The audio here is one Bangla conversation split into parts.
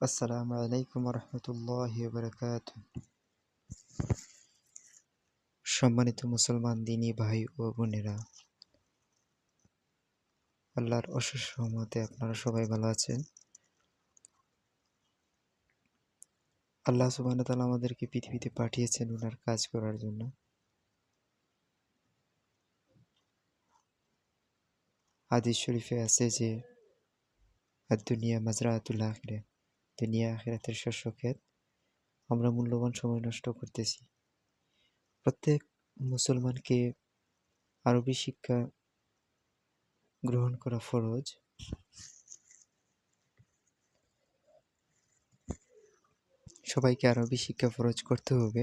আসসালামু আলাইকুম রহমতুল্লাহ বরকাত সম্মানিত মুসলমান দিনী ভাই ও বোনেরা, আল্লাহর অশেষ আপনারা সবাই ভালো আছেন। আল্লাহ সুবাহ তালা আমাদেরকে পৃথিবীতে পাঠিয়েছেন ওনার কাজ করার জন্য। হাদিস শরীফে আছে যে আর দুনিয়া মাজরাতুল আখরে দুনিয়া আখেরাতের শস্য ক্ষেত আমরা মূল্যবান সময় নষ্ট করতেছি। প্রত্যেক মুসলমানকে আরবি শিক্ষা গ্রহণ করা ফরজ। সবাইকে আরবি শিক্ষা ফরজ করতে হবে,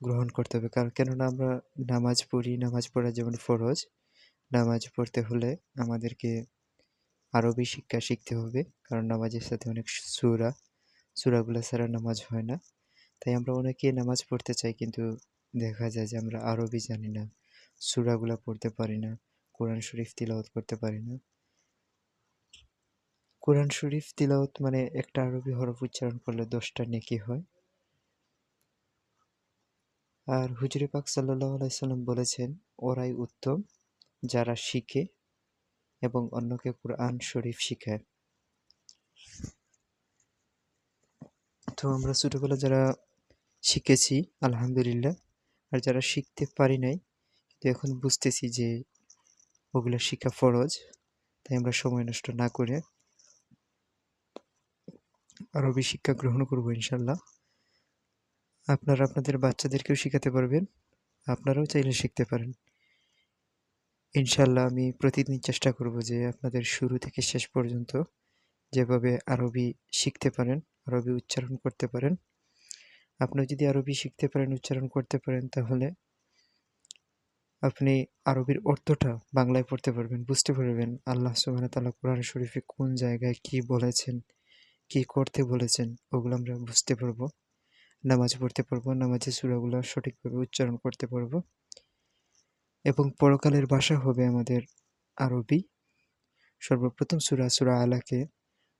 গ্রহণ করতে হবে। কারণ কেননা আমরা নামাজ পড়ি, নামাজ পড়া যেমন ফরজ, নামাজ পড়তে হলে আমাদেরকে আরবি শিক্ষা শিখতে হবে। কারণ নামাজের সাথে অনেক সুরা, সুরাগুলো ছাড়া নামাজ হয় না। তাই আমরা অনেকে নামাজ পড়তে চাই কিন্তু দেখা যায় যে আমরা আরবি জানি না, সুরাগুলো পড়তে পারি না, কোরআন শরীফ তিলাওয়াত করতে পারি না। কোরআন শরীফ তিলাওয়াত মানে একটা আরবি হরফ উচ্চারণ করলে দশটা নেকি হয়। আর হুজুরি পাক সাল্লাহ আলাইসাল্লাম বলেছেন, ওরাই উত্তম যারা শিখে এবং অন্যকে কোরআন শরীফ শিখায়। তো আমরা ছোটোবেলা যারা শিখেছি, আলহামদুলিল্লাহ, আর যারা শিখতে পারি নাই, কিন্তু এখন বুঝতেছি যে ওগুলো শিখা ফরজ, তাই আমরা সময় নষ্ট না করে আরবি শিক্ষা গ্রহণ করব ইনশাল্লাহ আপনারা আপনাদের বাচ্চাদেরকেও শেখাতে পারবেন, আপনারাও চাইলে শিখতে পারেন। ইনশাল্লাহ আমি প্রতিদিন চেষ্টা করব যে আপনাদের শুরু থেকে শেষ পর্যন্ত যেভাবে আরবি শিখতে পারেন, আরবি উচ্চারণ করতে পারেন। আপনি যদি আরবি শিখতে পারেন, উচ্চারণ করতে পারেন, তাহলে আপনি আরবির অর্থটা বাংলায় পড়তে পারবেন, বুঝতে পারবেন আল্লাহ সুবাহ তাল্লাহ কোরআন শরীফে কোন জায়গায় কি বলেছেন, কি করতে বলেছেন, ওগুলো আমরা বুঝতে পারব। নামাজ পড়তে পারব, নামাজের সুরাগুলো সঠিকভাবে উচ্চারণ করতে পারব। এবং পরকালের বাসা হবে আমাদের আরবি। সর্বপ্রথম সুরা সুরা আলাকে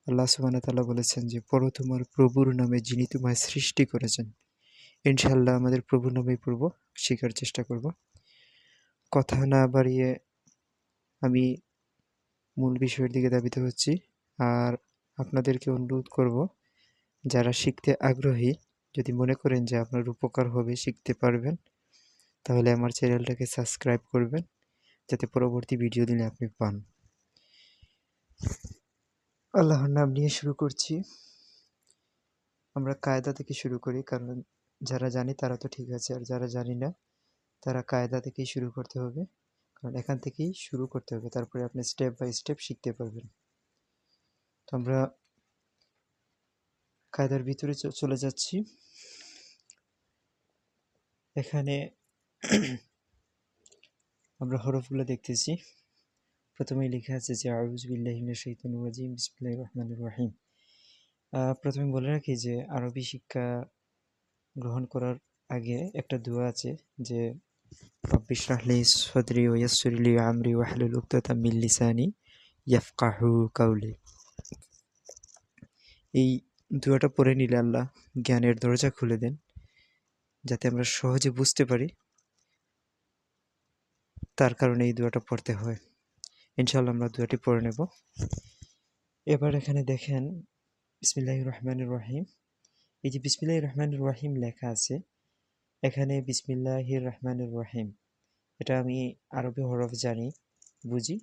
আল্লাহ তাল্লাহ বলেছেন যে পর তোমার প্রভুর নামে যিনি তোমায় সৃষ্টি করেছেন। ইনশাল্লাহ আমাদের প্রভুর নামেই পড়ব, শেখার চেষ্টা করব। কথা না বাড়িয়ে আমি মূল বিষয়ের দিকে দাবিত হচ্ছি। আর আপনাদেরকে অনুরোধ করব, যারা শিখতে আগ্রহী, যদি মনে করেন যে আপনার উপকার হবে, শিখতে পারবেন তাহলে আমার চ্যানেলটাকে সাবস্ক্রাইব করবেন, যাতে পরবর্তী ভিডিও দিলে আপনি পান। আল্লাহর নাম নিয়ে শুরু করছি। আমরা কায়দা থেকে শুরু করি, কারণ যারা জানি তারা তো ঠিক আছে, আর যারা জানি না, তারা কায়দা থেকেই শুরু করতে হবে। কারণ এখান থেকেই শুরু করতে হবে, তারপরে আপনি স্টেপ বাই স্টেপ শিখতে পারবেন। তো আমরা কায়দার ভিতরে চলে যাচ্ছি। এখানে আমরা হরফগুলো দেখতেছি। প্রথমেই লেখা আছে যে আউজবিল্লাহিমিনা শৈতান রাজিম বিসমুল্লাহ রহমান রাহিম। প্রথমে বলে রাখি যে, আরবি শিক্ষা গ্রহণ করার আগে একটা দোয়া আছে যে কাউলি এই দোয়াটা পড়ে নিলে আল্লাহ জ্ঞানের দরজা খুলে দেন, যাতে আমরা সহজে বুঝতে পারি তার কারণে এই দোয়াটা পড়তে হয়। ইনশাল্লাহ আমরা দোয়াটি পড়ে নেব। এবার এখানে দেখেন বিসমিল্লাহ রহমান রহিম। এই যে বিসমিল্লাহ রহমান রহিম লেখা আছে, এখানে বিসমিল্লাহ রহমান রহিম। এটা আমি আরবি হরফ জানি, বুঝি।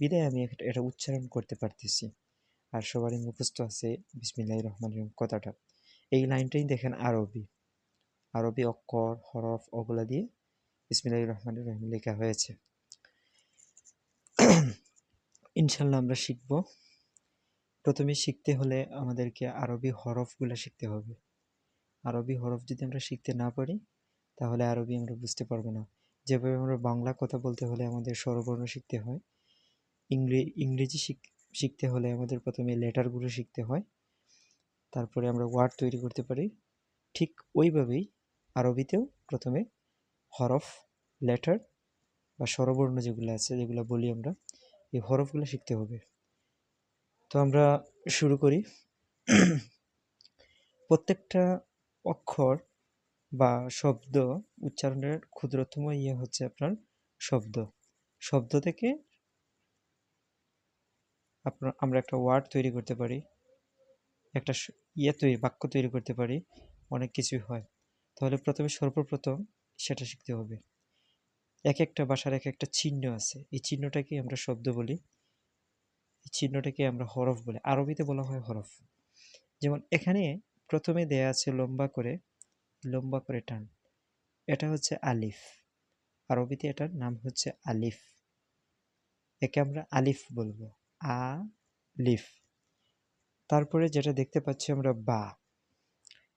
বিদায় আমি এটা উচ্চারণ করতে পারতেছি। আর সবারই মুখস্থ আছে বিসমিল্লাহ রহমান রহিম কথাটা। এই লাইনটাই দেখেন আরবি। আরবি অক্ষর, হরফ ওগুলা দিয়ে ইসমিল্লাহ রহমান রহিম লেখা হয়েছে। ইনশাল্লাহ আমরা শিখব। প্রথমে শিখতে হলে আমাদেরকে আরবি হরফগুলো শিখতে হবে। আরবি হরফ যদি আমরা শিখতে না পারি, তাহলে আরবি আমরা বুঝতে পারব না। যেভাবে আমরা বাংলা কথা বলতে হলে আমাদের স্বরবর্ণ শিখতে হয়। ইংরে ইংরেজি শিখতে হলে আমাদের প্রথমে লেটারগুলো শিখতে হয়। তারপরে আমরা ওয়ার্ড তৈরি করতে পারি। ঠিক ওইভাবেই আরবিতেও প্রথমে হরফ লেটার বা স্বরবর্ণ যেগুলো আছে, যেগুলো বলি আমরা, এই হরফগুলো শিখতে হবে। তো আমরা শুরু করি। প্রত্যেকটা অক্ষর বা শব্দ উচ্চারণের ক্ষুদ্রতম ইয়ে হচ্ছে আপনার শব্দ। শব্দ থেকে আপনার, আমরা একটা ওয়ার্ড তৈরি করতে পারি, একটা ইয়ে তৈরি, বাক্য তৈরি করতে পারি, অনেক কিছুই হয়। তাহলে প্রথমে সর্বপ্রথম সেটা শিখতে হবে। এক একটা ভাষার এক একটা চিহ্ন আছে। এই চিহ্নটাকে আমরা শব্দ বলি। এই চিহ্নটাকে আমরা হরফ বলি। আরবিতে বলা হয় হরফ। যেমন এখানে প্রথমে দেয়া আছে লম্বা করে লম্বা করে টান। এটা হচ্ছে আলিফ। আরবিতে এটার নাম হচ্ছে আলিফ। একে আমরা আলিফ বলব। আ, লিফ। তারপরে যেটা দেখতে পাচ্ছি আমরা বা।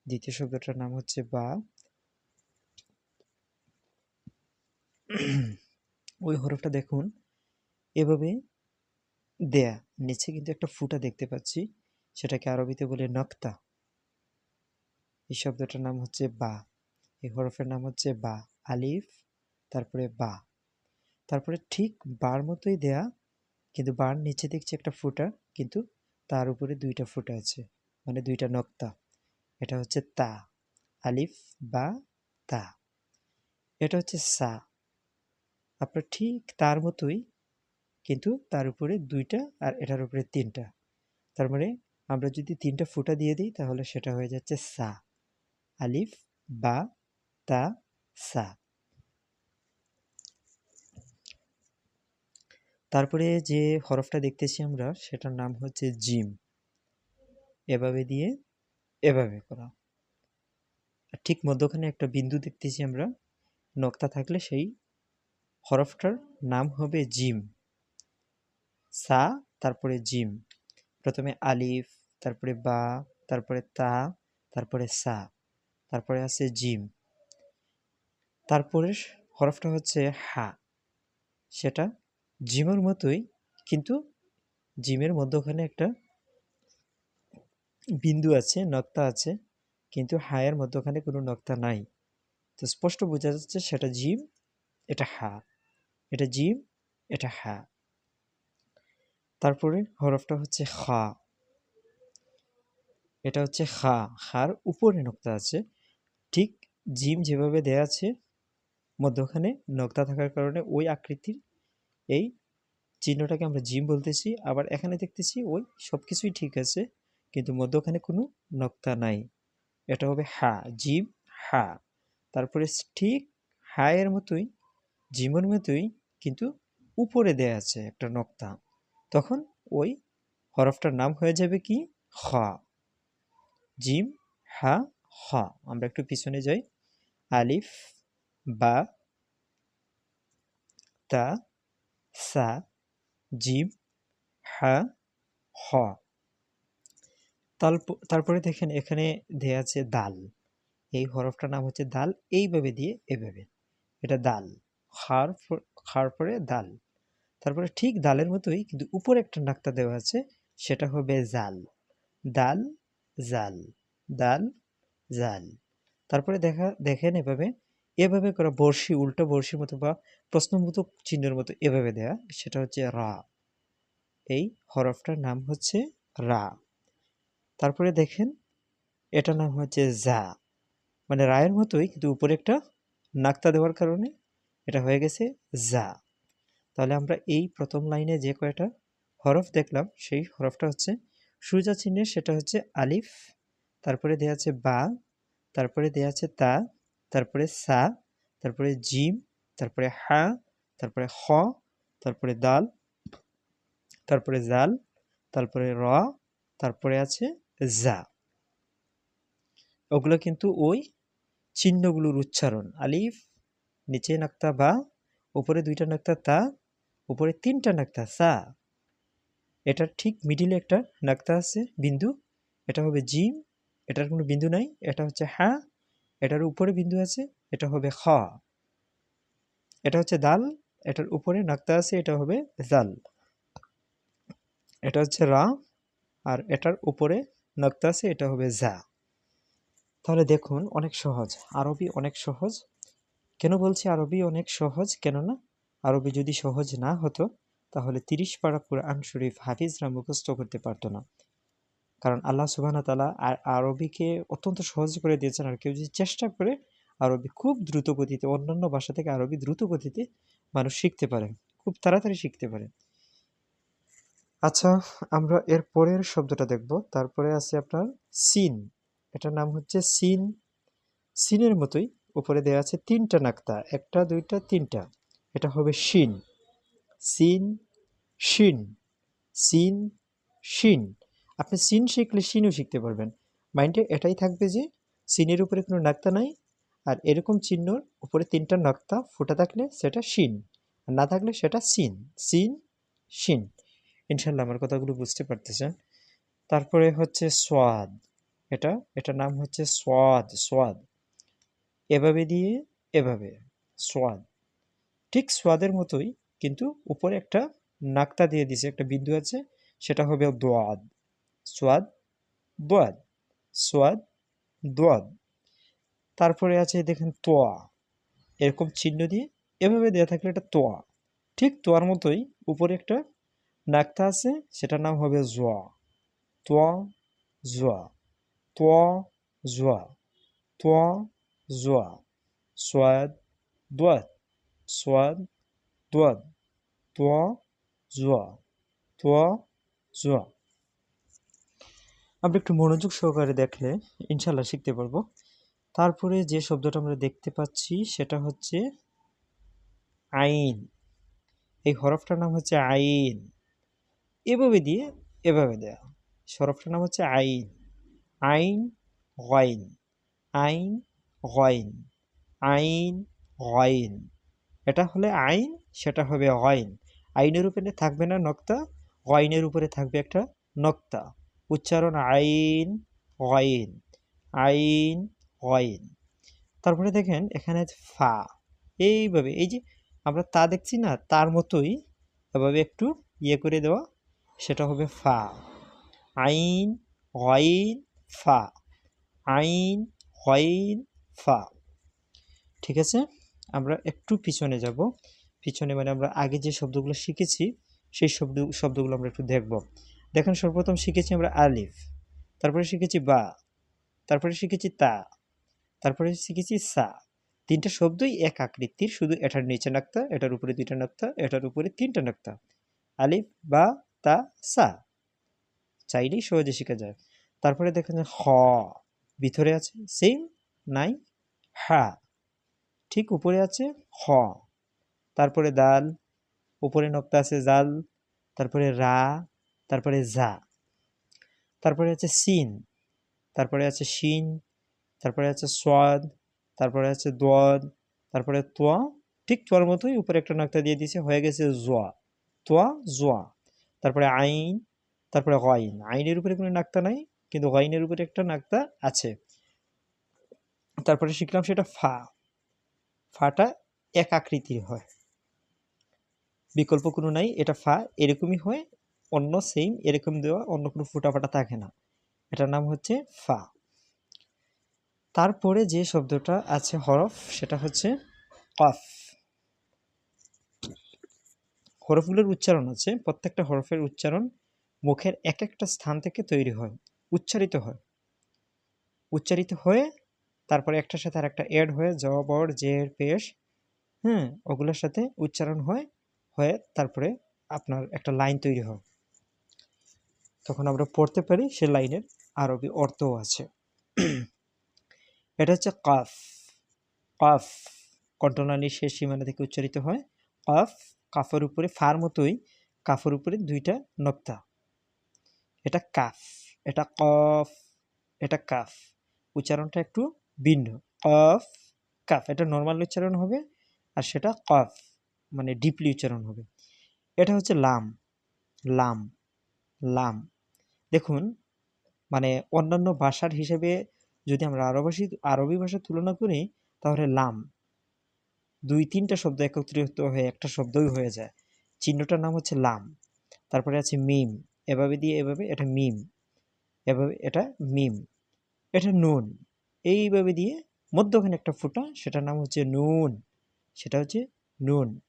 দ্বিতীয় শব্দটার নাম হচ্ছে বা। ওই হরফটা দেখুন। এভাবে দেয়া। নিচে কিন্তু একটা ফুটা দেখতে পাচ্ছি। সেটাকে আরবিতে বলে নক্তা। এই শব্দটার নাম হচ্ছে বা। এই হরফের নাম হচ্ছে বা। আলিফ, তারপরে বা। তারপরে ঠিক বার মতোই দেয়া। কিন্তু বার নিচে দেখছি একটা ফুটা। কিন্তু তার উপরে দুইটা ফুটা আছে। মানে দুইটা নক্তা। এটা হচ্ছে তা। আলিফ বা তা। এটা হচ্ছে সা। আপনার ঠিক তার মতোই কিন্তু তার উপরে দুইটা আর এটার উপরে তিনটা। তার মানে আমরা যদি তিনটা ফুটা দিয়ে দিই তাহলে সেটা হয়ে যাচ্ছে সা। আলিফ, বা, তা, সা। তারপরে যে হরফটা দেখতেছি আমরা সেটার নাম হচ্ছে জিম। এভাবে দিয়ে এভাবে করা। ঠিক মধ্যখানে একটা বিন্দু দেখতেছি আমরা, নক্তা থাকলে সেই হরফটার নাম হবে জিম। সা, তারপরে জিম। প্রথমে আলিফ, তারপরে বা, তারপরে তা, তারপরে সা, তারপরে আছে জিম। তারপরে হরফটা হচ্ছে হা। সেটা জিমের মতোই, কিন্তু জিমের মধ্যখানে একটা বিন্দু আছে, নক্তা আছে, কিন্তু হায়ের মধ্যখানে কোনো নক্তা নাই। তো স্পষ্ট বোঝা যাচ্ছে সেটা জিম, এটা হা। এটা জিম, এটা হা। তারপরে হরফটা হচ্ছে খা। এটা হচ্ছে খা। খার উপরে নক্তা আছে। ঠিক জিম যেভাবে দেয়া আছে, মধ্যখানে নক্তা থাকার কারণে ওই আকৃতির এই চিহ্নটাকে আমরা জিম বলতেছি। আবার এখানে দেখতেছি ওই সব কিছুই ঠিক আছে, কিন্তু মধ্যখানে কোনো নক্তা নাই। এটা হবে হা, জিম, হা। তারপরে ঠিক হায়ের মতোই, জিমের মতোই কিন্তু উপরে দেয়া আছে একটা নক্তা। তখন ওই হরফটার নাম হয়ে যাবে কি? খ। জিম, হা, হ। আমরা একটু পিছনে যাই। আলিফ, বা, তা, সা, জিম, হা, হ। তারপরে দেখেন এখানে দেয়া আছে দাল। এই হরফটার নাম হচ্ছে দাল। এইভাবে দিয়ে এভাবে। এটা দাল। খার খার পরে দাল তারপরে ঠিক দালের মতোই কিন্তু উপরে একটা নাক্তা দেওয়া আছে, সেটা হবে জাল। দাল জাল দাল জাল। তারপরে দেখা দেখেন এভাবে এভাবে করা বর্ষি উল্টো বর্ষির মতো বা প্রশ্নবোধক চিহ্নের মতো এভাবে দেয়া, সেটা হচ্ছে রা। এই হরফটার নাম হচ্ছে রা। তারপরে দেখেন, এটার নাম হচ্ছে জা। মানে রায়ের মতোই কিন্তু উপরে একটা নাক্তা দেওয়ার কারণে এটা হয়ে গেছে জা তাহলে আমরা এই প্রথম লাইনে যে কয়টা হরফ দেখলাম, সেই হরফটা হচ্ছে সুজা চিহ্নের, সেটা হচ্ছে আলিফ, তারপরে দেওয়া আছে বা, তারপরে দেওয়া আছে তা, তারপরে সা, তারপরে জিম, তারপরে হা, তারপরে হ, তারপরে দাল, তারপরে জাল, তারপরে র, তারপরে আছে যা। ওগুলো কিন্তু ওই চিহ্নগুলোর উচ্চারণ, আলিফ নিচে নাক্তা বা উপরে দুইটা নাক্তা তা, উপরে তিনটা নাক্তা সা। এটার ঠিক মিডিলে একটা নাক্তা আছে, বিন্দু। এটা হবে জিম, এটার কোনো বিন্দু নাই। এটা হচ্ছে হ্যাঁ এটার উপরে বিন্দু আছে, এটা হবে খ। এটা হচ্ছে দাল, এটার উপরে নাক্তা আছে, এটা হবে জাল। এটা হচ্ছে রা, আর এটার উপরে নক্তা আছে, এটা হবে যা তাহলে দেখুন, অনেক সহজ। আরবি অনেক সহজ। কেন বলছি আরবি অনেক সহজ? কেননা আরবি যদি সহজ না হতো, তাহলে তিরিশ পাড়া কোরআন শরীফ হাফিজরা মুখস্থ করতে পারতো না। কারণ আল্লাহ সুবাহ তালা আর আরবিকে অত্যন্ত সহজ করে দিয়েছেন আর কেউ যদি চেষ্টা করে আরবি খুব দ্রুত গতিতে, অন্যান্য ভাষা থেকে আরবি দ্রুত গতিতে মানুষ শিখতে পারে, খুব তাড়াতাড়ি শিখতে পারে। আচ্ছা আমরা এর পরের শব্দটা দেখব। তারপরে আছে আপনার সিন। এটার নাম হচ্ছে সিন। সিনের মতোই উপরে দেওয়া আছে তিনটা নাক্তা, একটা, দুইটা, তিনটা। এটা হবে শিন। সিন শিন সিন শিন। আপনি সিন শিখলে সিনও শিখতে পারবেন। মাইন্ডে এটাই থাকবে যে সিনের উপরে কোনো নাক্তা নাই, আর এরকম চিহ্নর উপরে তিনটা নক্তা ফুটা থাকলে সেটা শিন, আর না থাকলে সেটা সিন সিন শিন। ইনশাল্লাহ আমার কথাগুলো বুঝতে পারতেছেন। তারপরে হচ্ছে সোয়াদ। এটা, এটার নাম হচ্ছে সোয়াদ সোয়াদ। এভাবে দিয়ে, এভাবে। সোয়াদ। ঠিক সোয়াদের মতোই কিন্তু উপরে একটা নাক্তা দিয়ে দিছে একটা বিন্দু আছে, সেটা হবে দোয়াদ। সোয়াদ দোয়াদ। সোয়াদ, দোয়াদ। তারপরে আছে দেখেন তোয়া। এরকম চিহ্ন দিয়ে এভাবে দেওয়া থাকলে এটা তোয়া। ঠিক তোয়ার মতোই উপরে একটা নাক্তা আছে, সেটার নাম হবে জোয়া। তোয়া জোয়া। তোয়া জোয়া। তোয়া জোয়া সোয়াদ দোয়াদ সোয়াদ দোয়াদ তোয়া জোয়া তোয়া জোয়া আমরা একটু মনোযোগ সহকারে দেখলে ইনশাল্লাহ শিখতে পারব। তারপরে যে শব্দটা আমরা দেখতে পাচ্ছি সেটা হচ্ছে আইন। এই হরফটার নাম হচ্ছে আইন। এভাবে দিয়ে এভাবে দেয়া। সরফটার নাম হচ্ছে আইন। আইন, গয়ন। আইন গয়ন আইন গয়ন এটা হলে আইন, সেটা হবে গয়ন আইনের উপরে থাকবে না নক্তা গয়নের উপরে থাকবে একটা নক্তা। উচ্চারণ আইন গয়ন আইন গয়ন তারপরে দেখেন, এখানে ফা। এইভাবে, এই যে আমরা তা দেখছি না, তার মতোই এভাবে একটু ইয়ে করে দেওয়া, সেটা হবে ফা। আইন হইন ফা। আইন হইন ফা। ঠিক আছে? আমরা একটু পিছনে যাব। পিছনে মানে আমরা আগে যে শব্দগুলো শিখেছি, সেই শব্দ, শব্দগুলো আমরা একটু দেখব। দেখেন, সর্বপ্রথম শিখেছি আমরা আলিফ, তারপরে শিখেছি বা, তারপরে শিখেছি তা, তারপরে শিখেছি সা। তিনটা শব্দই এক আকৃতির, শুধু এটার নিচে নাক্তা, এটার উপরে দুইটা নাক্তা, এটার উপরে তিনটা নাক্তা। আলিফ, বা, তা, সা। চাইলেই সহজে শেখা যায়। তারপরে দেখেন, হ, ভিতরে আছে, সেম, নাই হা ঠিক উপরে আছে হ। তারপরে দাল, উপরে নক্তা আছে জাল, তারপরে রা, তারপরে জা। তারপরে আছে সিন, তারপরে আছে শিন, তারপরে আছে সোয়াদ, তারপরে আছে দোয়াদ, তারপরে তোয়া, ঠিক তোয়ার মতোই উপরে একটা নক্তা দিয়ে দিয়েছে, হয়ে গেছে জোয়া। তোয়া, জোয়া। তারপরে আইন, তারপরে গইন। আইনের উপরে কোনো নাক্তা নাই, কিন্তু গইনের উপরে একটা নাক্তা আছে। তারপরে শিখলাম সেটা ফা। ফাটা এক আকৃতির হয়। বিকল্প কোনো নাই, এটা ফা, এরকমই হয়, অন্য সেম এরকম দেওয়া, অন্য কোনো ফুটা ফাটা থাকে না। এটার নাম হচ্ছে ফা। তারপরে যে শব্দটা আছে হরফ, সেটা হচ্ছে কফ। হরফগুলোর উচ্চারণ আছে, প্রত্যেকটা হরফের উচ্চারণ মুখের এক একটা স্থান থেকে তৈরি হয়, উচ্চারিত হয়। উচ্চারিত হয়ে তারপরে একটার সাথে আর একটা এড হয়ে জ বর জের, পেশ হ্যাঁ ওগুলোর সাথে উচ্চারণ হয়, হয়ে তারপরে আপনার একটা লাইন তৈরি হয়। তখন আমরা পড়তে পারি সে লাইনের আরবি অর্থও আছে। এটা হচ্ছে কাফ। কাফ কণ্ঠনালীর শেষ সীমানা থেকে উচ্চারিত হয়। কাফ কাফের উপরে ফার মতোই কাফের উপরে দুইটা নক্তা। এটা কাফ। এটা কফ। এটা কাফ। উচ্চারণটা একটু ভিন্ন। কফ, কাফ, এটা নর্মাল উচ্চারণ হবে, আর সেটা কফ মানে ডিপলি উচ্চারণ হবে। এটা হচ্ছে লাম লাম লাম। দেখুন মানে অন্যান্য ভাষার হিসেবে যদি আমরা আরবাসী আরবি ভাষার তুলনা করি, তাহলে লাম, দুই তিনটা শব্দ একত্রিত হয়ে একটা শব্দই হয়ে যায়। চিহ্নটার নাম হচ্ছে লাম, তারপরে আছে মিম, এভাবে দিয়ে এভাবে, এটা মিম, এভাবে, এটা মিম, এটা নুন এইভাবে দিয়ে মধ্যখানে একটা ফুটা, সেটার নাম হচ্ছে নুন। সেটা হচ্ছে নুন।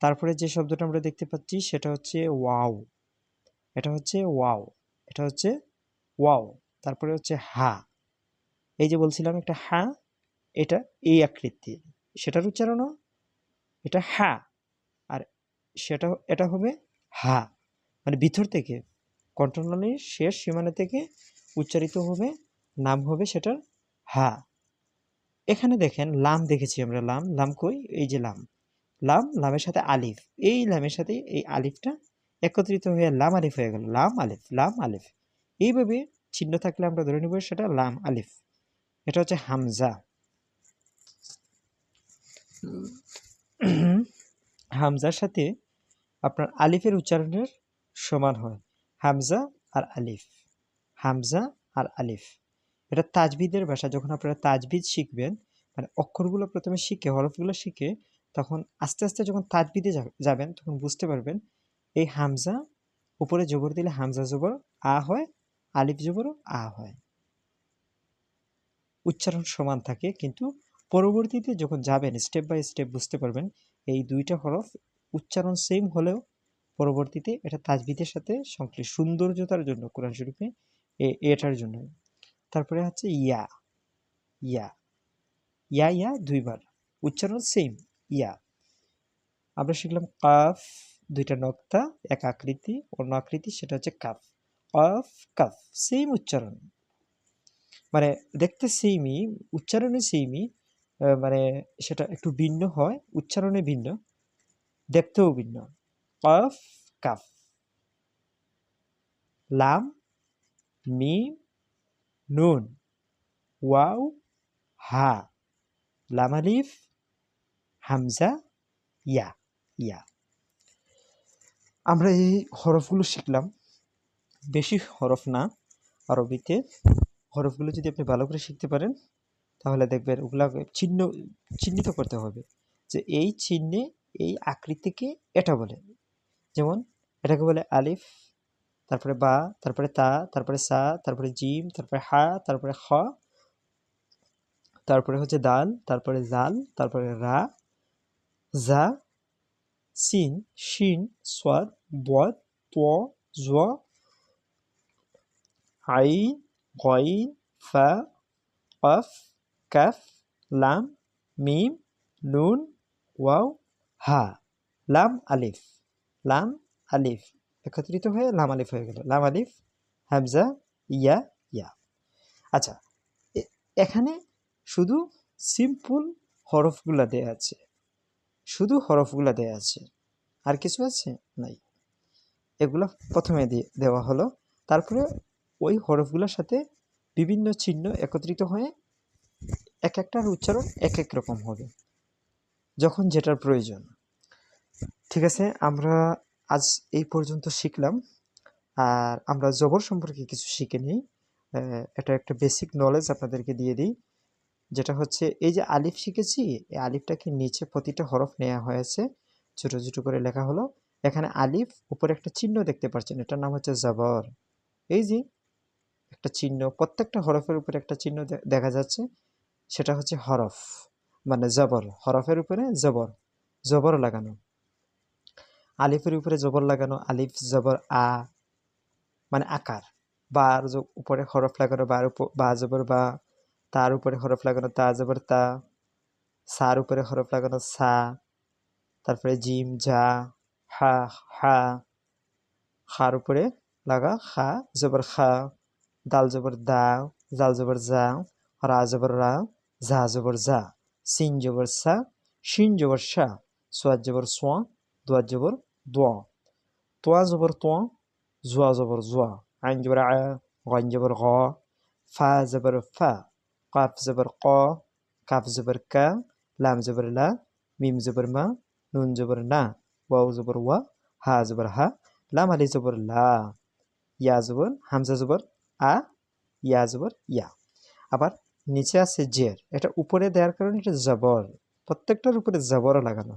তারপরে যে শব্দটা আমরা দেখতে পাচ্ছি, সেটা হচ্ছে ওয়াও। এটা হচ্ছে ওয়াও। এটা হচ্ছে ওয়াও। তারপরে হচ্ছে হা। এই যে বলছিলাম একটা হা, এটা এই আকৃতি। সেটার উচ্চারণও এটা হা। আর সেটা, এটা হবে হা। মানে ভিতর থেকে কণ্ঠনালীর শেষ সীমানা থেকে উচ্চারিত হবে, নাম হবে সেটার হা। এখানে দেখেন লাম দেখেছি আমরা, লাম। লাম কই? এই যে লাম। লাম, লামের সাথে আলিফ। এই লামের সাথে এই আলিফটা একত্রিত হয়ে লাম, আলিফ হয়ে গেল। লাম, আলিফ লাম, আলিফ। এইভাবে চিহ্ন থাকলে আমরা ধরে নিব সেটা লাম, আলিফ। এটা হচ্ছে হামজা। হামজার সাথে আপনার আলিফের উচ্চারণের সমান হয়। হামজা আর আলিফ। হামজা আর আলিফ। এটা তাজবিদের ভাষা। যখন আপনারা তাজবিদ শিখবেন মানে অক্ষরগুলো প্রথমে শিখে, হরফগুলো শিখে, তখন আস্তে আস্তে যখন তাজবিদে যাবেন, তখন বুঝতে পারবেন এই হামজা, উপরে জবর দিলে হামজা জবর, আ হয়, আলিফ জবর, আ হয়। উচ্চারণ সমান থাকে, কিন্তু পরবর্তীতে যখন যাবেন স্টেপ বাই স্টেপ বুঝতে পারবেন এই দুইটা হরফ উচ্চারণ সেম হলেও পরবর্তীতে এটা তাজবিদের সাথে সংশ্লিষ্ট সৌন্দর্যতার জন্য, কোরআন শরীফে এটার জন্য। তারপরে হচ্ছে ইয়া ইয়া ইয়া ইয়া দুইবার। উচ্চারণ সেম ইয়া। আমরা শিখলাম কাফ, দুইটা নক্তা, এক আকৃতি, অন্য আকৃতি, সেটা হচ্ছে কাফ। কাফ কাফ সেম উচ্চারণ। মানে দেখতে সেমই উচ্চারণে সেমই মানে সেটা একটু ভিন্ন হয়, উচ্চারণে ভিন্ন, দেখতেও ভিন্ন। কফ, কাফ। লাম, মিম নুন ওয়াও হা লাম আলিফ হামজা ইয়া ইয়া আমরা এই হরফগুলো শিখলাম। বেশি হরফ না, আরবিতে। হরফগুলো যদি আপনি ভালো করে শিখতে পারেন, তাহলে দেখবেন ওগুলা চিহ্ন চিহ্নিত করতে হবে। যে এই চিহ্নে এই আকৃতিকে এটা বলে। যেমন এটাকে বলে আলিফ তারপরে বা, তারপরে তা, তারপরে সা, তারপরে জিম, তারপরে হা, তারপরে খ, তারপরে হচ্ছে দাল তারপরে জাল, তারপরে রা, জা, সিন, শিন সোয়াদ বদ, ত, জ, আইন, গইন, ফা কফ কাফ, লাম, মিম, নুন, ওয়াও, হা, লাম, আলিফ লাম, আলিফ। একত্রিত হয়ে লাম আলিফ হয়ে গেল। লাম আলিফ, হামজা, ইয়া ইয়া। আচ্ছা এখানে শুধু সিম্পল হরফগুলা দেয়া আছে। শুধু হরফগুলা দেয়া আছে। আর কিছু আছে? নাই। এগুলো প্রথমে দেওয়া হলো। তারপরে ওই হরফগুলোর সাথে বিভিন্ন চিহ্ন একত্রিত হয়ে এক একটার উচ্চারণ এক এক রকম হবে, যখন যেটার প্রয়োজন। ঠিক আছে, আমরা আজ এই পর্যন্ত শিখলাম। আর আমরা জবর সম্পর্কে কিছু শিখে নিই। এটা একটা বেসিক নলেজ আপনাদেরকে দিয়ে দিই। যেটা হচ্ছে, এই যে আলিফ শিখেছি, এই আলিফটাকে নিচে প্রতিটা হরফ নেওয়া হয়েছে। ছোটো ছোটো করে লেখা হলো। এখানে আলিফ, উপরে একটা চিহ্ন দেখতে পাচ্ছেন। এটার নাম হচ্ছে জবর। এই যে একটা চিহ্ন, প্রত্যেকটা হরফের উপরে একটা চিহ্ন দেখা যাচ্ছে। সেটা হচ্ছে হরফ। মানে জবর। হরফের উপরে জবর। জবর লাগানো। আলিফের উপরে জবর লাগানো, আলিফ জবর আ মানে আকার। বার উপরে হরফ লাগানো বার বা জবর বা, তার উপরে হরফ লাগানো, তা জবর তা, সার উপরে হরফ লাগানো, সা, তারপরে জিম জা হা হা, খার উপরে লাগা, খা, জবর খা, দাল জবর দা, জাল জবর জা রা জবর রা জা জবর জা সিন জবর সা, শিন জবর সা, সোয়াদ জবর সোয়া দোয়াত জবর দোয়া তোয়া জবর তোয়া জুয়া জবর জুয়া আইন জবর আ গাইন জবর গ ফা জবর ফা কাফ জবর ক কাফ জবর কা লাম জবর লা মিম জবর মা নুন জবর না ওয়াও জবর ওয়া হা জবর হা লাম আলি জবর লা ইয়া জবর হামজা জবর আ ইয়া জবর ইয়া আবার নিচে আছে জের। এটা উপরে দেওয়ার কারণে এটা জবর। প্রত্যেকটার উপরে জবর লাগানো।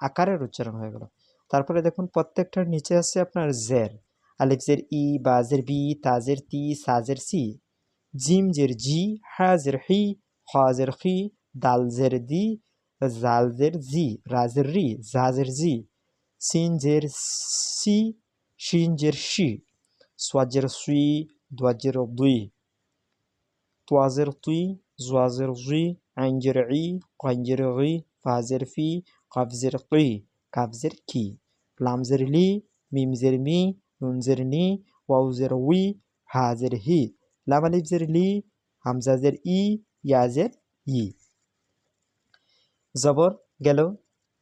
আকারের উচ্চারণ হয়ে গেল। তারপরে দেখুন, প্রত্যেকটার নিচে আছে আপনার জের। আলিফজের ই, বা বাজের বি তাজের তি সাজের সি। জিম জের জি হাজের হি খাজের খি দালজের দি জালজের জি রাজের রি জাজের জি। সিন জের সি, শিন জের শি। সোয়াজের সুই দোয়াজের দুই। তোয়াজের তুই জোয়াজের জুই আইনজের ই কঞ্জের ই ফাজের ফি কবজের কুই কাবজের কি লামজের লি মিমজের মি নুনজের নি ওয়াউজের উই হাজের হি লামালিফজের লি হামজাজের ই ইয়াজের ই জবর গেল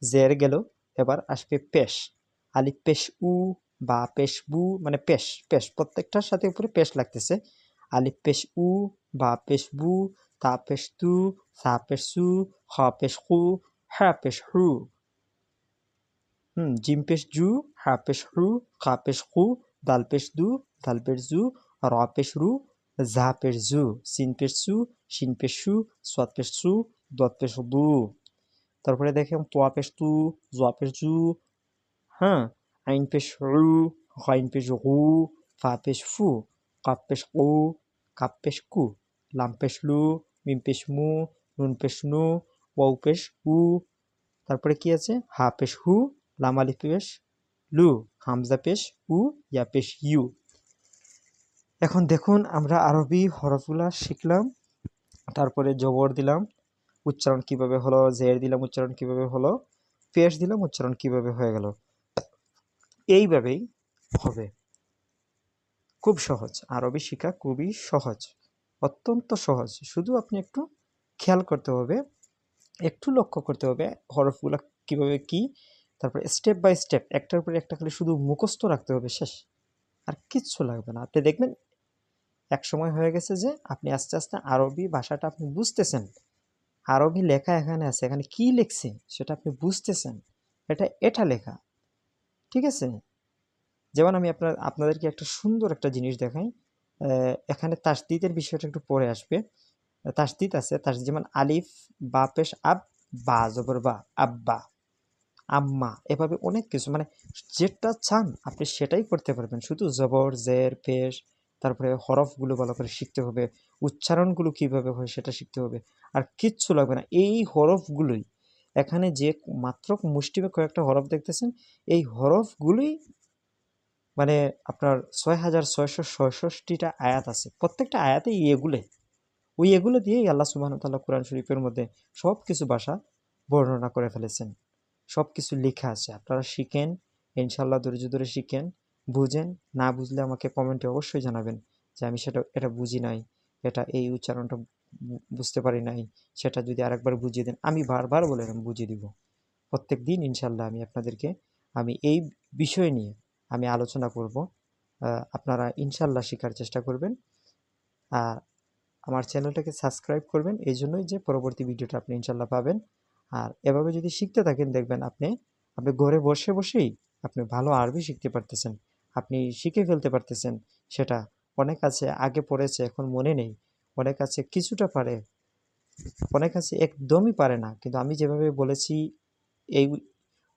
জের গেল এবার আসবে পেশ আলিফ পেশ উ বা পেশ বু মানে পেশ পেশ প্রত্যেকটার সাথে উপরে পেশ লাগতেছে আলিফ পেশ উ বা পেশ বু তা পেশ তু সা পেশ সু খ পেশ খু হা পেশ হু হুম জিম জু হা পেশ হু খা পেশ দু দাল জু র পেশ রু পেশ জু সিন পেশ সু শিন পেশ সু সোয়াদ পেশ সু দত দু তারপরে দেখেন তোয়া পেশ তু জোয়া জু হ্যাঁ আইন পেশ রু গাইন পেশ গু ফা পেশ ফু কাপ পেশ পেশ কু লাম পেশ লু মিম মু নুন পেশ নু ওয়াউ পেশ উ তারপরে কি আছে? হা পেশ, হু। লাম আলিফ পেশ, লু। হামজা পেশ উ ইয়া পেশ, ইউ। এখন দেখুন, আমরা আরবি হরফগুলা শিখলাম, তারপরে জবর দিলাম, উচ্চারণ কীভাবে হলো, জের দিলাম, উচ্চারণ কীভাবে হলো, পেশ দিলাম, উচ্চারণ কীভাবে হয়ে গেল। এইভাবেই হবে। খুব সহজ। আরবি শেখা খুবই সহজ। অত্যন্ত সহজ। শুধু আপনি একটু খেয়াল করতে হবে একটু লক্ষ্য করতে হবে হরফগুলো কীভাবে কি, তারপরে স্টেপ বাই স্টেপ একটার উপরে একটা খালি শুধু মুখস্থ রাখতে হবে, শেষ। আর কিচ্ছু লাগবে না। আপনি দেখবেন এক সময় হয়ে গেছে যে আপনি আস্তে আস্তে আরবি ভাষাটা আপনি বুঝতেছেন। আরবি লেখা এখানে আছে, এখানে কি লিখছে সেটা আপনি বুঝতেছেন। এটা এটা লেখা। ঠিক আছে? যেমন আমি আপনার, আপনাদেরকে একটা সুন্দর একটা জিনিস দেখাই। এখানে তাসদিদের বিষয়টা একটু পরে আসবে। তাসদিদ আছে তাস যেমন আলিফ বা পেশ আব, বা, জবর বা, আব্বা, আম্মা, এভাবে অনেক কিছু। মানে যেটা চান আপনি সেটাই করতে পারবেন। শুধু জবর, জের পেশ তারপরে হরফগুলো ভালো করে শিখতে হবে, উচ্চারণগুলো কীভাবে হয় সেটা শিখতে হবে, আর কিচ্ছু লাগবে না। এই হরফগুলোই, এখানে যে মাত্র মুষ্টিমে কয়েকটা হরফ দেখতেছেন, এই হরফগুলোই মানে আপনার ছয় হাজার ছয়শো ছয়ষট্টিটা আয়াত আছে। প্রত্যেকটা আয়াতেই এগুলো ওই এগুলো দিয়েই আল্লাহ সুবাহ তাল্লাহ কোরআন শরীফের মধ্যে সব কিছু ভাষা বর্ণনা করে ফেলেছেন। সব কিছু লেখা আছে। আপনারা শিখেন ইনশাল্লাহ ধৈর্য ধরে শিখেন, বুঝেন। না বুঝলে আমাকে কমেন্টে অবশ্যই জানাবেন যে আমি সেটা, এটা বুঝি নাই, এটা এই উচ্চারণটা বুঝতে পারি নাই, সেটা যদি আরেকবার বুঝিয়ে দেন, আমি বারবার বলে বুঝিয়ে দিব। প্রত্যেক দিন ইনশাল্লাহ আমি আপনাদেরকে, আমি এই বিষয় নিয়ে আমি আলোচনা করব। আপনারা ইনশাল্লাহ শেখার চেষ্টা করবেন। আর আমার চ্যানেলটাকে সাবস্ক্রাইব করবেন। এই জন্যই যে পরবর্তী ভিডিওটা আপনি ইনশাল্লাহ পাবেন। আর এভাবে যদি শিখতে থাকেন, দেখবেন আপনি আপনি ঘরে বসে বসেই আপনি ভালো আরবি শিখতে পারতেছেন। আপনি শিখে ফেলতে পারতেছেন। সেটা অনেক আছে, আগে পড়েছে, এখন মনে নেই। অনেক আছে, কিছুটা পারে, অনেক আছে, একদমই পারে না। কিন্তু আমি যেভাবে বলেছি, এই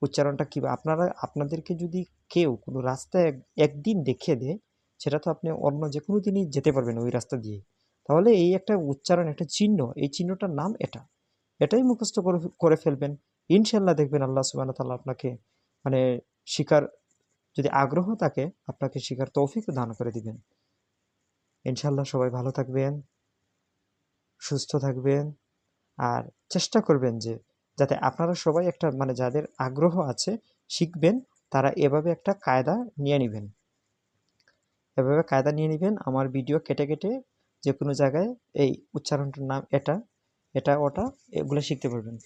উচ্চারণটা কী, আপনারা, আপনাদেরকে যদি কেউ কোনো রাস্তায় একদিন দেখিয়ে দেয়, সেটা তো আপনি অন্য যে কোনো দিনই যেতে পারবেন ওই রাস্তা দিয়ে। তাহলে এই একটা উচ্চারণ, একটা চিহ্ন, এই চিহ্নটার নাম এটা। এটাই মুখস্থ করে ফেলবেন। ইনশাল্লাহ দেখবেন আল্লাহ সুবাহ তাল্লাহ আপনাকে মানে শিকার, যদি আগ্রহ থাকে, আপনাকে শিকার তৌফিক দান করে দিবেন। ইনশাল্লাহ সবাই ভালো থাকবেন, সুস্থ থাকবেন, আর চেষ্টা করবেন যে, যাতে আপনারা সবাই একটা মানে যাদের আগ্রহ আছে শিখবেন, তারা এভাবে একটা কায়দা নিয়ে নেবেন। এভাবে কায়দা নিয়ে নেবেন, আমার ভিডিও কেটে কেটে যে কোনো জায়গায় এই উচ্চারণটার নাম এটা এটা, ওটা, এগুলো শিখতে পারবেন।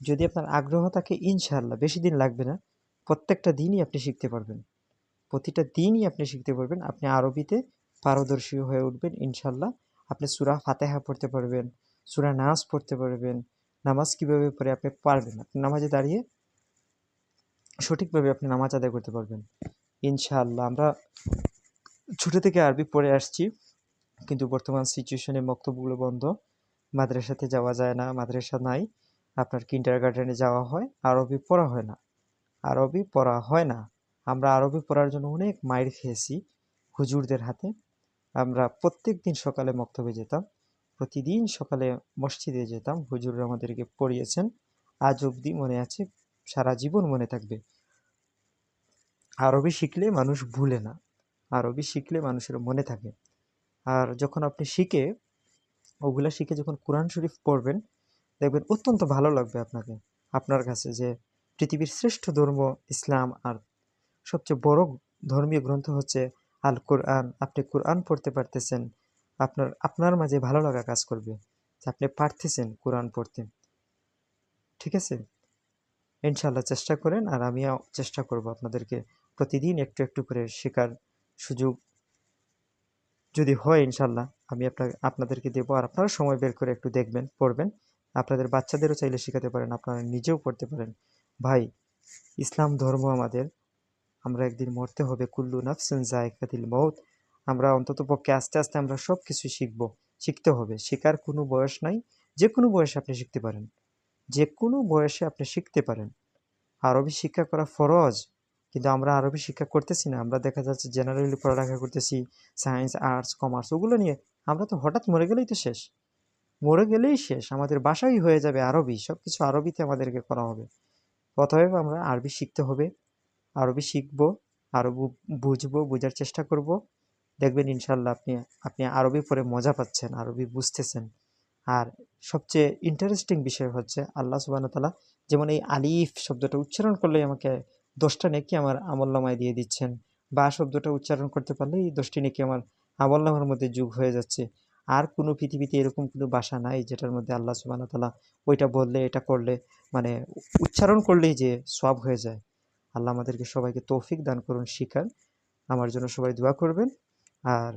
যদি আপনার আগ্রহ থাকে ইনশাল্লাহ বেশি দিন লাগবে না, প্রত্যেকটা দিনই আপনি শিখতে পারবেন। প্রতিটা দিনই আপনি শিখতে পারবেন, আপনি আরবিতে পারদর্শী হয়ে উঠবেন ইনশাল্লাহ আপনি সুরা ফাতেহা পড়তে পারবেন, সুরা নামাজ পড়তে পারবেন, নামাজ কীভাবে পড়ে আপনি পারবেন আপনি নামাজে দাঁড়িয়ে সঠিকভাবে আপনি নামাজ আদায় করতে পারবেন। ইনশাআল্লাহ, আমরা ছোটো থেকে আরবি পড়ে আসছি। কিন্তু বর্তমান সিচুয়েশনে বক্তব্যগুলো বন্ধ। মাদ্রাসাতে যাওয়া যায় না, মাদ্রাসা নাই। আপনার কিন্টার গার্ডেনে যাওয়া হয়, আরবি পড়া হয় না। আরবি পড়া হয় না। আমরা আরবি পড়ার জন্য অনেক মায়ের খেয়েছি হুজুরদের হাতে। আমরা প্রত্যেক দিন সকালে মক্তবে যেতাম, প্রতিদিন সকালে মসজিদে যেতাম। হুজুররা আমাদেরকে পড়িয়েছেন। আজ অবধি মনে আছে, সারা জীবন মনে থাকবে। আরবি শিখলে মানুষ ভুলে না। আরবি শিখলে মানুষের মনে থাকে। আর যখন আপনি শিখে, ওগুলা শিখে যখন কোরআন শরীফ পড়বেন, দেখবেন অত্যন্ত ভালো লাগবে আপনাকে। আপনার কাছে যে পৃথিবীর শ্রেষ্ঠ ধর্ম ইসলাম আর সবচেয়ে বড় ধর্মীয় গ্রন্থ হচ্ছে আল কোরআন আপনি কোরআন পড়তে পারতেছেন, আপনার আপনার মাঝে ভালো লাগা কাজ করবে আপনি পারতেছেন কোরআন পড়তে। ঠিক আছে? ইনশাল্লাহ চেষ্টা করেন আর আমিও চেষ্টা করব আপনাদেরকে প্রতিদিন একটু একটু করে শেখার সুযোগ যদি হয় ইনশাল্লাহ, আমি আপনার, আপনাদেরকে দেবো আর আপনারা সময় বের করে একটু দেখবেন, পড়বেন। আপনাদের বাচ্চাদেরও চাইলে শেখাতে পারেন, আপনারা নিজেও পড়তে পারেন। ভাই, ইসলাম ধর্ম আমাদের, আমরা একদিন মরতে হবে, কুল্লু নাফসিন জায়কাতিল মৌত আমরা অন্তত পক্ষে আস্তে আস্তে আমরা সব কিছু শিখব, শিখতে হবে। শেখার কোনো বয়স নাই, যে কোনো বয়সে আপনি শিখতে পারেন। যে কোনো বয়সে আপনি শিখতে পারেন। আরবি শিক্ষা করা ফরজ কিন্তু আমরা আরবি শিক্ষা করতেছি না। আমরা দেখা যাচ্ছে জেনারেলি পড়ালেখা করতেছি সায়েন্স আর্টস কমার্স ওগুলো নিয়ে আমরা তো হঠাৎ মরে গেলেই তো শেষ। মরে গেলেই শেষ। আমাদের বাসাই হয়ে যাবে আরবি সব কিছু আরবিতে আমাদেরকে করা হবে। অতএব আমরা আরবি শিখতে হবে, আরবি শিখব আরও বুঝব, বোঝার চেষ্টা করব। দেখবেন ইনশাল্লাহ আপনি আপনি আরবি পড়ে মজা পাচ্ছেন, আরবি বুঝতেছেন। আর সবচেয়ে ইন্টারেস্টিং বিষয় হচ্ছে আল্লাহ সুবাহ তালা যেমন এই আলিফ শব্দটা উচ্চারণ করলেই আমাকে দশটা নেকি আমার আমল্লামায় দিয়ে দিচ্ছেন? বা শব্দটা উচ্চারণ করতে পারলে এই দশটি নেকি আমার আমল্লামার মধ্যে যুগ হয়ে যাচ্ছে। আর কোনো পৃথিবীতে এরকম কোনো বাসা নাই যেটার মধ্যে আল্লাহ সুবাহ তালা ওইটা বললে, এটা করলে মানে উচ্চারণ করলেই যে সব হয়ে যায়। আল্লাহ আমাদেরকে সবাইকে তৌফিক দান করুন শিকার আমার জন্য সবাই দোয়া করবেন। আর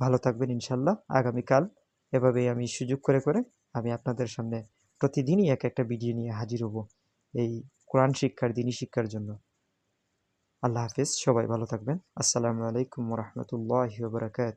ভালো থাকবেন ইনশাল্লাহ আগামীকাল এভাবেই আমি সুযোগ করে করে আমি আপনাদের সামনে প্রতিদিনই এক একটা ভিডিও নিয়ে হাজির হব। এই কোরআন শিক্ষার, দিনী শিক্ষার জন্য। আল্লাহ হাফিজ সবাই ভালো থাকবেন। আসসালামু আলাইকুম রহমতুল্লাহ বারকাত